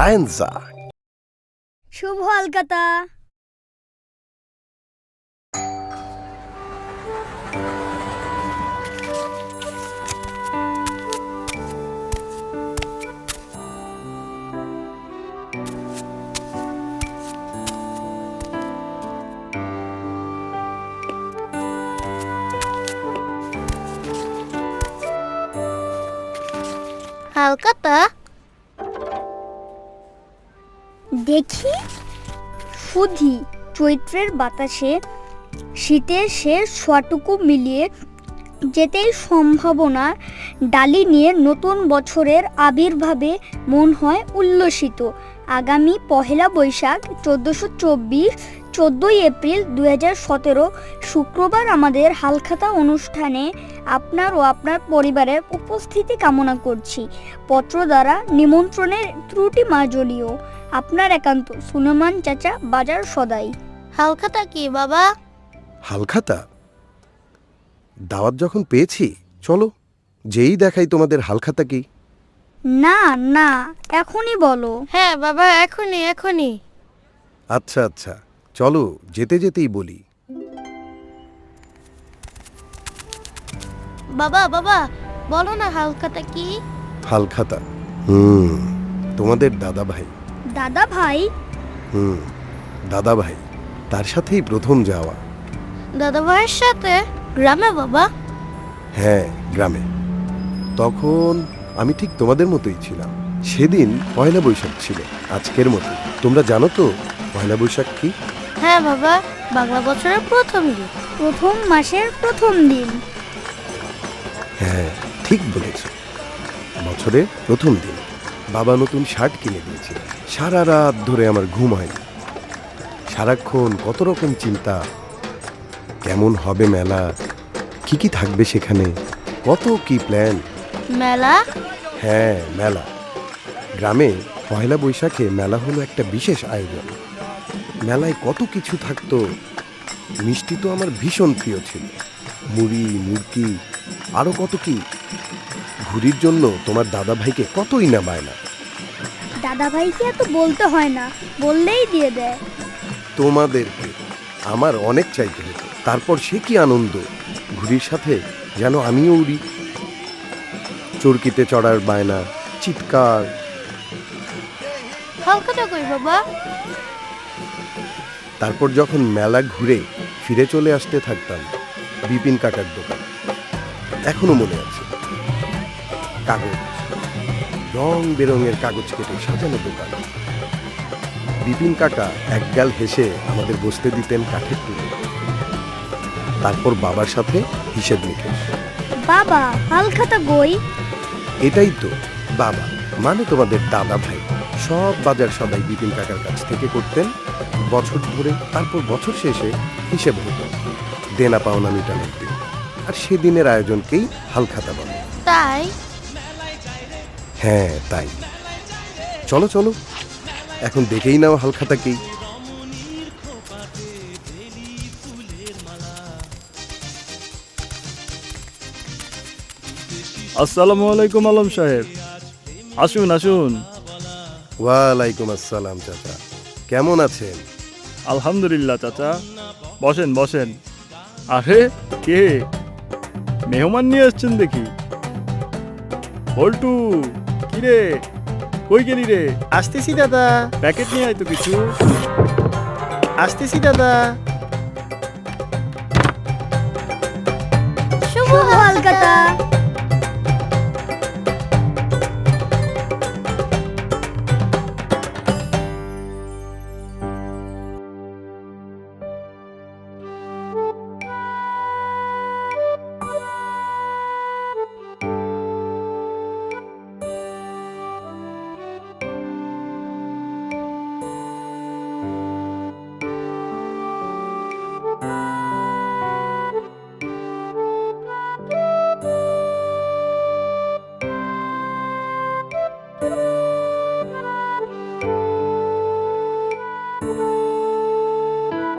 Faenza. শুভ হালকাতা হালকাতা দেখি সুধি চৈত্রের বাতাসে শীতের শেষ ছোয়াটুকু মিলিয়ে যেতেই সম্ভাবনা ডালি নিয়ে নতুন বছরের আবির্ভাবে মন হয় উল্লসিত। আগামী পহেলা বৈশাখ চোদ্দোশো চব্বিশ, চোদ্দোই এপ্রিল দু সতেরো শুক্রবার আমাদের হালখাতা অনুষ্ঠানে আপনার ও আপনার পরিবারের উপস্থিতি কামনা করছি। পত্র দ্বারা নিমন্ত্রণের ত্রুটি মার্জনীয় আপনার একান্ত সুলেমান চাচা বাজার সদাই। হালখাতা কি বাবা? হালখাতা? দাওয়াত যখন পেয়েছি চলো যেই দেখাই তোমাদের হালখাতা কি। না না এখনই বলো। হ্যাঁ বাবা এখনই এখনই। আচ্ছা আচ্ছা চলো যেতে যেতেই বলি। বাবা বাবা বলো না হালখাতা কি? হালখাতা হুম তোমাদের দাদা ভাই দাদা ভাই? হুম দাদা ভাই তার সাথেই প্রথম যাওয়া। দাদা ভাইয়ের সাথে? গ্রামে বাবা? হ্যাঁ গ্রামে। তখন আমি ঠিক তোমাদের মতোই ছিলাম। সেদিন পয়লা বৈশাখ ছিল আজকের মতো। তোমরা জানো তো পয়লা বৈশাখ কি? হ্যাঁ বাবা বাংলা বছরের প্রথম দিন। প্রথম মাসের প্রথম দিন। হ্যাঁ ঠিক বলেছ। বছরের প্রথম দিন। বাবা নতুন শার্ট কিনে দিয়েছিল সারা রাত ধরে আমার ঘুম হয়নি। সারাক্ষণ কত রকম চিন্তা। কেমন হবে মেলা? কি কি থাকবে সেখানে? কত কি প্ল্যান মেলা? হ্যাঁ মেলা। গ্রামে পয়লা বৈশাখে মেলা হলো একটা বিশেষ আয়োজন। মেলায় কত কিছু থাকতো। মিষ্টি তো আমার ভীষণ প্রিয় ছিল। মুড়ি মুরকি আরও কত কি? ঘুরির জন্য তোমার দাদা ভাইকে কতই না বায়না দাদা ভাইকে এত বলতে হয় না বললেই দিয়ে দেয়। তোমাদেরকে আমার অনেক চাইতে হতো তারপর সে কি আনন্দ? ঘুড়ির সাথে যেন আমিও উড়ি। চরকিতে চড়ার বায়না চিৎকার। কই বাবা? তারপর যখন মেলা ঘুরে ফিরে চলে আসতে থাকতাম বিপিন কাকার দোকান। এখনও মনে আছে। কাগজ। রং বেরঙের কাগজ কেটে সাজানো দোকান। বিপিন কাকা একগাল হেসে আমাদের বসতে দিতেন কাঠের টুলে তারপর বাবার সাথে হিসেব নিকেশ বাবা হালখাতা গই এটাই তো বাবা মানে তোমাদের দাদা ভাই। সব বাজার সবাই বিপিন কাকার কাছ থেকে করতেন। বছর ধরে তারপর বছর শেষে হিসেব হতো। দেনা পাওনা মিটানোর দিন। আর সেদিনের আয়োজনকেই হালখাতা বলে। তাই? হ্যাঁ তাই। চলো চলো। এখন দেখেই নাও হালখাতা কি। আসসালামু আলাইকুম আলম সাহেব। আসুন আসুন। ওয়ালাইকুম আসসালাম চাচা। কেমন আছেন? আলহামদুলিল্লাহ চাচা। বসেন বসেন। আরে কে? মেহমান নিয়ে আসছেন দেখি। বল্টু। কিরে কই গেলি রে? আসতেছি দাদা। প্যাকেট নিয়ে আয় তো কিছু। আসতেছি দাদা। শুভ হালখাতা